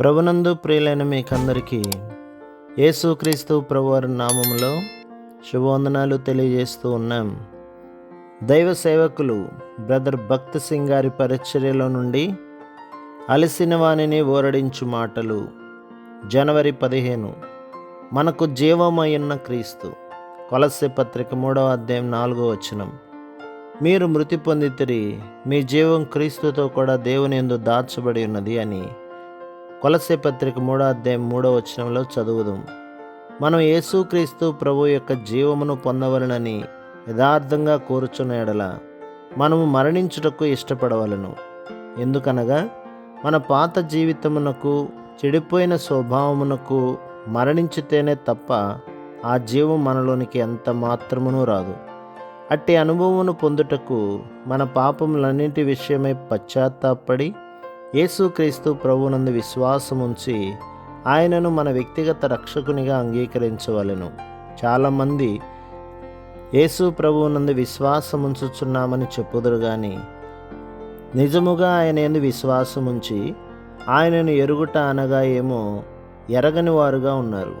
ప్రభునందు ప్రియులైన మీకందరికీ యేసుక్రీస్తు ప్రభువారి నామములో శుభవందనాలు తెలియజేస్తూ ఉన్నాం. దైవ సేవకులు బ్రదర్ భక్త్ సింగ్ గారి పరిచర్యలో నుండి అలసిన వాణిని ఓరడించు మాటలు జనవరి పదిహేను. మనకు జీవమయ్యున్న క్రీస్తు కొలస్య పత్రిక మూడవ అధ్యాయం నాలుగో వచనం. మీరు మృతి పొందితిరి మీ జీవం క్రీస్తుతో కూడా దేవుని ఎందు దాచబడి ఉన్నది అని కొలసే పత్రిక మూడో అధ్యాయం మూడో వచనంలో చదువుదాం. మనం యేసుక్రీస్తు ప్రభు యొక్క జీవమును పొందవలనని యథార్థంగా కోరుచున్న ఎడల మనము మరణించుటకు ఇష్టపడవలను. ఎందుకనగా మన పాత జీవితమునకు చెడిపోయిన స్వభావమునకు మరణించితేనే తప్ప ఆ జీవం మనలోనికి ఎంత మాత్రమును రాదు. అట్టి అనుభవమును పొందుటకు మన పాపములన్నింటి విషయమై పశ్చాత్తాపడి యేసుక్రీస్తు ప్రభునందు విశ్వాసముంచి ఆయనను మన వ్యక్తిగత రక్షకునిగా అంగీకరించవలెను. చాలామంది యేసు ప్రభువునందు విశ్వాసముంచుచున్నామని చెప్పుదురు కానీ నిజముగా ఆయన ఎందు విశ్వాసముంచి ఆయనను ఎరుగుట అనగా ఏమో ఎరగని వారుగా ఉన్నారు.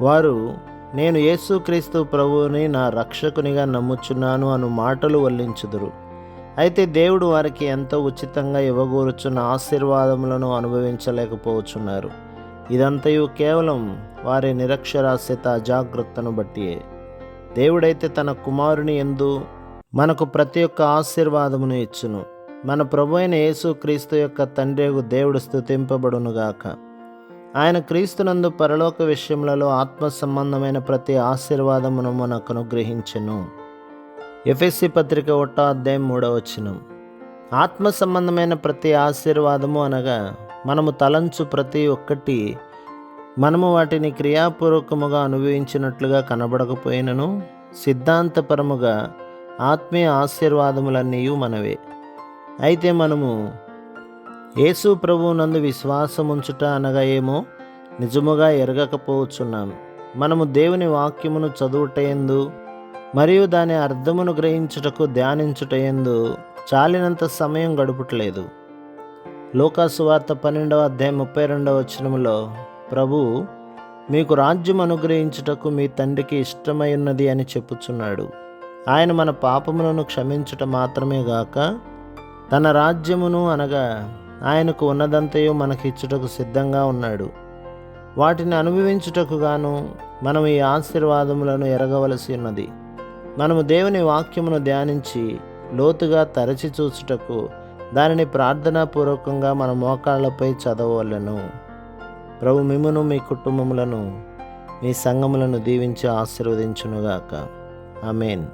వారు నేను యేసుక్రీస్తు ప్రభువుని నా రక్షకునిగా నమ్ముచున్నాను అను మాటలు వల్లించుదురు. అయితే దేవుడు వారికి ఎంతో ఉచితంగా ఇవ్వగూరుచున్న ఆశీర్వాదములను అనుభవించలేకపోవచ్చున్నారు. ఇదంతయు కేవలం వారి నిరక్షరాస్యత అజాగ్రత్తను బట్టియే. దేవుడైతే తన కుమారుని ఎందు మనకు ప్రతి ఒక్క ఆశీర్వాదమును ఇచ్చును. మన ప్రభు అయిన యేసుక్రీస్తు యొక్క తండ్రి దేవుడు స్థుతింపబడునుగాక ఆయన క్రీస్తునందు పరలోక విషయములలో ఆత్మ సంబంధమైన ప్రతి ఆశీర్వాదమును మనకు అనుగ్రహించెను ఎఫ్ఎస్సి పత్రిక ఒకటో అధ్యాయం మూడవ వచనం. ఆత్మ సంబంధమైన ప్రతి ఆశీర్వాదము అనగా మనము తలంచు ప్రతి ఒక్కటి మనము వాటిని క్రియాపూర్వకముగా అనుభవించినట్లుగా కనబడకపోయినను సిద్ధాంతపరముగా ఆత్మీయ ఆశీర్వాదములన్నీ మనవే. అయితే మనము యేసు ప్రభువునందు విశ్వాసముంచుట అనగా ఏమో నిజముగా ఎరగకపోవచ్చున్నాం. మనము దేవుని వాక్యమును చదువుటయందు మరియు దాని అర్థమును గ్రహించుటకు ధ్యానించుటయందు చాలినంత సమయం గడుపుటలేదు. లోకాసు వార్త పన్నెండవ అధ్యాయం ముప్పై రెండవ వచనములో ప్రభు మీకు రాజ్యం అనుగ్రహించుటకు మీ తండ్రికి ఇష్టమై ఉన్నది అని చెప్పుచున్నాడు. ఆయన మన పాపములను క్షమించుట మాత్రమే గాక తన రాజ్యమును అనగా ఆయనకు ఉన్నదంతయు మనకిచ్చుటకు సిద్ధంగా ఉన్నాడు. వాటిని అనుభవించుటకు గాను మనం ఈ ఆశీర్వాదములను ఎరగవలసి ఉన్నది. మనము దేవుని వాక్యమును ధ్యానించి లోతుగా తరచి చూచుటకు దానిని ప్రార్థనాపూర్వకంగా మన మోకాళ్ళపై చదవలను ప్రభు మిమ్మును మీ కుటుంబములను మీ సంగములను దీవించి ఆశీర్వదించునుగాక. ఆమెన్.